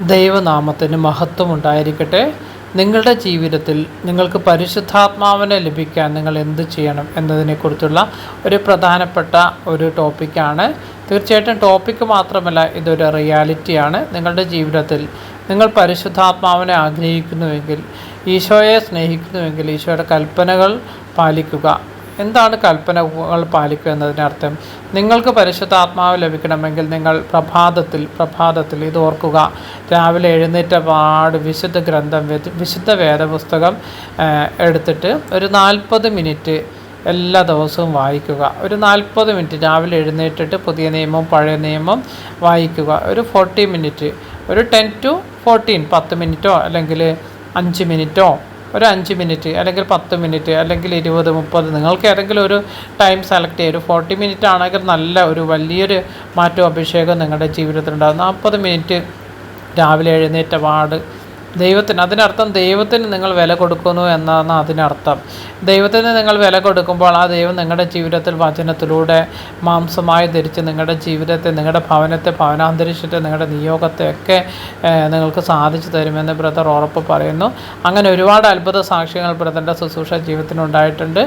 ദൈവനാമത്തിന് മഹത്വം ഉണ്ടായിരിക്കട്ടെ നിങ്ങളുടെ ജീവിതത്തിൽ നിങ്ങൾക്ക് പരിശുദ്ധാത്മാവിനെ ലഭിക്കാൻ നിങ്ങൾ എന്ത് ചെയ്യണം എന്നതിനെക്കുറിച്ചുള്ള ഒരു പ്രധാനപ്പെട്ട ഒരു ടോപ്പിക്കാണ്. തീർച്ചയായിട്ടും ടോപ്പിക്ക് മാത്രമല്ല ഇതൊരു റിയാലിറ്റിയാണ്. നിങ്ങളുടെ ജീവിതത്തിൽ നിങ്ങൾ പരിശുദ്ധാത്മാവിനെ ആഗ്രഹിക്കുന്നുവെങ്കിൽ ഈശോയെ സ്നേഹിക്കുന്നുവെങ്കിൽ ഈശോയുടെ കൽപ്പനകൾ പാലിക്കുക. എന്താണ് കൽപ്പനകൾ പാലിക്കുക എന്നതിനർത്ഥം നിങ്ങൾക്ക് പരിശുദ്ധാത്മാവ് ലഭിക്കണമെങ്കിൽ നിങ്ങൾ പ്രഭാതത്തിൽ പ്രഭാതത്തിൽ ഇത് ഓർക്കുക. രാവിലെ എഴുന്നേറ്റ പാട് വിശുദ്ധ ഗ്രന്ഥം വിശുദ്ധ വേദപുസ്തകം എടുത്തിട്ട് ഒരു നാൽപ്പത് മിനിറ്റ് എല്ലാ ദിവസവും വായിക്കുക. ഒരു നാൽപ്പത് മിനിറ്റ് രാവിലെ എഴുന്നേറ്റിട്ട് പുതിയ നിയമം പഴയ നിയമം വായിക്കുക. ഒരു ഫോർട്ടി മിനിറ്റ് ഒരു ടെൻ ടു ഫോർട്ടീൻ പത്ത് മിനിറ്റോ അല്ലെങ്കിൽ അഞ്ച് മിനിറ്റോ ഒരു അഞ്ച് മിനിറ്റ് അല്ലെങ്കിൽ പത്ത് മിനിറ്റ് അല്ലെങ്കിൽ ഇരുപത് മുപ്പത് നിങ്ങൾക്ക് ഏതെങ്കിലും ഒരു ടൈം സെലക്ട് ചെയ്യുക ഒരു ഫോർട്ടി മിനിറ്റ് ആണെങ്കിൽ നല്ല ഒരു വലിയൊരു മാറ്റവും അഭിഷേകം നിങ്ങളുടെ ജീവിതത്തിൽ ഉണ്ടാകും നാൽപ്പത് മിനിറ്റ് രാവിലെ എഴുന്നേറ്റ പാട് ദൈവത്തിന് അതിനർത്ഥം ദൈവത്തിന് നിങ്ങൾ വില കൊടുക്കുന്നു എന്നാണ് അതിനർത്ഥം. ദൈവത്തിന് നിങ്ങൾ വില കൊടുക്കുമ്പോൾ ആ ദൈവം നിങ്ങളുടെ ജീവിതത്തിൽ വചനത്തിലൂടെ മാംസമായി ധരിച്ച് നിങ്ങളുടെ ജീവിതത്തെ നിങ്ങളുടെ ഭവനത്തെ ഭവനാന്തരീക്ഷത്തെ നിങ്ങളുടെ നിയോഗത്തെ ഒക്കെ നിങ്ങൾക്ക് സാധിച്ചു തരുമെന്ന് ബ്രദർ ഉറപ്പ് പറയുന്നു. അങ്ങനെ ഒരുപാട് അത്ഭുത സാക്ഷ്യങ്ങൾ ബ്രദറിന്റെ ശുശ്രൂഷ ജീവിതത്തിനുണ്ടായിട്ടുണ്ട്.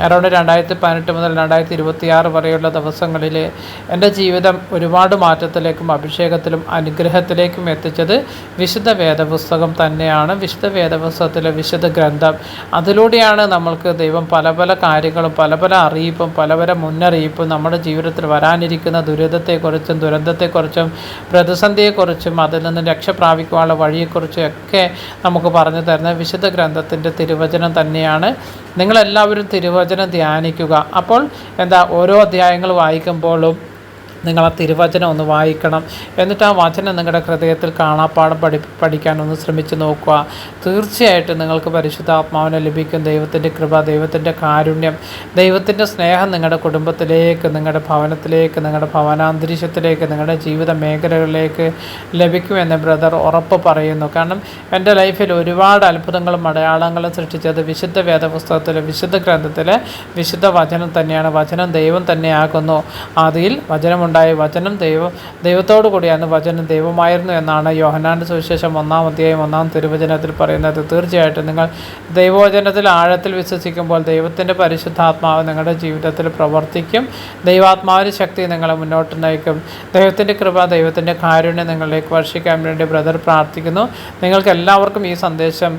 അറൗണ്ട് രണ്ടായിരത്തി പതിനെട്ട് മുതൽ രണ്ടായിരത്തി ഇരുപത്തി ആറ് വരെയുള്ള ദിവസങ്ങളിൽ എന്റെ ജീവിതം ഒരുപാട് മാറ്റത്തിലേക്കും അഭിഷേകത്തിലും അനുഗ്രഹത്തിലേക്കും എത്തിച്ചത് വിശുദ്ധ വേദപുസ്തകം തന്നെയാണ്. വിശുദ്ധ വേദപുസ്തകത്തിലെ വിശുദ്ധ ഗ്രന്ഥം. അതിലൂടെയാണ് നമ്മൾക്ക് ദൈവം പല പല കാര്യങ്ങളും പല പല അറിയിപ്പും പല പല മുന്നറിയിപ്പും നമ്മുടെ ജീവിതത്തിൽ വരാനിരിക്കുന്ന ദുരിതത്തെക്കുറിച്ചും ദുരന്തത്തെക്കുറിച്ചും പ്രതിസന്ധിയെക്കുറിച്ചും അതിൽ നിന്ന് രക്ഷ പ്രാപിക്കാനുള്ള വഴിയെക്കുറിച്ചും ഒക്കെ നമുക്ക് പറഞ്ഞു തരുന്ന വിശുദ്ധ ഗ്രന്ഥത്തിന്റെ തിരുവചനം തന്നെയാണ്. നിങ്ങളെല്ലാവരും തിരുവചനം ധ്യാനിക്കുക. അപ്പോൾ എന്താ ഓരോ അധ്യായങ്ങൾ വായിക്കുമ്പോഴും നിങ്ങൾ ആ തിരുവചനം ഒന്ന് വായിക്കണം. എന്നിട്ട് ആ വചനം നിങ്ങളുടെ ഹൃദയത്തിൽ കാണാപ്പാടം പഠി പഠിക്കാനൊന്ന് ശ്രമിച്ചു നോക്കുക. തീർച്ചയായിട്ടും നിങ്ങൾക്ക് പരിശുദ്ധാത്മാവിനെ ലഭിക്കും ദൈവത്തിന്റെ കൃപ ദൈവത്തിന്റെ കാരുണ്യം ദൈവത്തിന്റെ സ്നേഹം നിങ്ങളുടെ കുടുംബത്തിലേക്ക് നിങ്ങളുടെ ഭവനത്തിലേക്ക് നിങ്ങളുടെ ഭവനാന്തരീക്ഷത്തിലേക്ക് നിങ്ങളുടെ ജീവിത മേഖലകളിലേക്ക് ലഭിക്കുമെന്ന് ബ്രദർ ഉറപ്പ് പറയുന്നു. കാരണം എന്റെ ലൈഫിൽ ഒരുപാട് അത്ഭുതങ്ങളും അടയാളങ്ങളും സൃഷ്ടിച്ചത് വിശുദ്ധ വേദപുസ്തകത്തിലെ വിശുദ്ധ ഗ്രന്ഥത്തിലെ വിശുദ്ധ വചനം തന്നെയാണ്. വചനം ദൈവം തന്നെയാകുന്നു. അതിൽ വചനം ഉണ്ടായ വചനം ദൈവം ദൈവത്തോടു കൂടിയാണ് വചനം ദൈവമായിരുന്നു എന്നാണ് യോഹനാന്റെ സുവിശേഷം ഒന്നാം അധ്യായം ഒന്നാം തിരുവചനത്തിൽ പറയുന്നത്. തീർച്ചയായിട്ടും നിങ്ങൾ ദൈവവചനത്തിൽ ആഴത്തിൽ വിശ്വസിക്കുമ്പോൾ ദൈവത്തിന്റെ പരിശുദ്ധാത്മാവ് നിങ്ങളുടെ ജീവിതത്തിൽ പ്രവർത്തിക്കും. ദൈവാത്മാവിന്റെ ശക്തി നിങ്ങളെ മുന്നോട്ട് നയിക്കും. ദൈവത്തിന്റെ കൃപ ദൈവത്തിന്റെ കാരുണ്യം നിങ്ങളിലേക്ക് വർഷിക്കാൻ വേണ്ടി ബ്രദർ പ്രാർത്ഥിക്കുന്നു. നിങ്ങൾക്ക് എല്ലാവർക്കും ഈ സന്ദേശം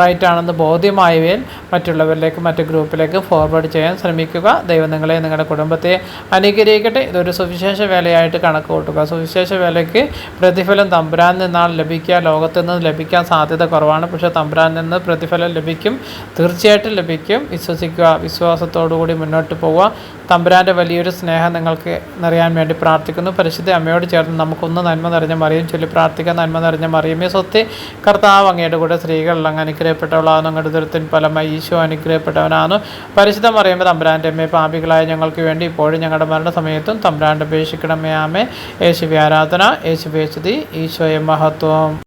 റൈറ്റ് ആണെന്ന് ബോധ്യമായവയിൽ മറ്റുള്ളവരിലേക്ക് മറ്റു ഗ്രൂപ്പിലേക്ക് ഫോർവേഡ് ചെയ്യാൻ ശ്രമിക്കുക. ദൈവം നിങ്ങളെ നിങ്ങളുടെ കുടുംബത്തെ അനുഗ്രഹിക്കട്ടെ. ഇതൊരു സുവിശേഷ വേലയായിട്ട് കണക്ക് കൂട്ടുക. സുവിശേഷ വേലയ്ക്ക് പ്രതിഫലം തമ്പുരാൻ നിന്നാണ് ലഭിക്കുക. ലോകത്തു നിന്ന് ലഭിക്കാൻ സാധ്യത കുറവാണ്. പക്ഷേ തമ്പുരാൻ നിന്ന് പ്രതിഫലം ലഭിക്കും. തീർച്ചയായിട്ടും ലഭിക്കും. വിശ്വസിക്കുക. വിശ്വാസത്തോടു കൂടി മുന്നോട്ട് പോവുക. തമ്പുരാന്റെ വലിയൊരു സ്നേഹം നിങ്ങൾക്ക് നിറയാൻ വേണ്ടി പ്രാർത്ഥിക്കുന്നു. പരിശുദ്ധ അമ്മയോട് ചേർന്ന് നമുക്കൊന്ന് നന്മ നിറഞ്ഞ മറിയും ചൊല്ലി പ്രാർത്ഥിക്കാൻ നന്മ നിറഞ്ഞ മറിയുമേ സ്വത്തി കർത്താവ് അങ്ങയുടെ കൂടെ സ്ത്രീകളിൽ അങ്ങ് അനുഗ്രഹപ്പെട്ടവളാണ് അങ്ങയുടെ ദുരത്തിൻ ഫലമായി ഈശോ അനുഗ്രഹപ്പെട്ടവനാണ് പരിശുദ്ധ മറിയുമ്പോൾ തമ്പുരാന്റെ അമ്മയെ പാപികളായ ഞങ്ങൾക്ക് വേണ്ടി ഇപ്പോഴും ഞങ്ങളുടെ മരണസമയത്തും തമ്പുരാന്റെ അപേക്ഷിക്കണമേ. ആമേ യേശുവി ആരാധന യേശുവേശുതി ഈശോയെ മഹത്വം.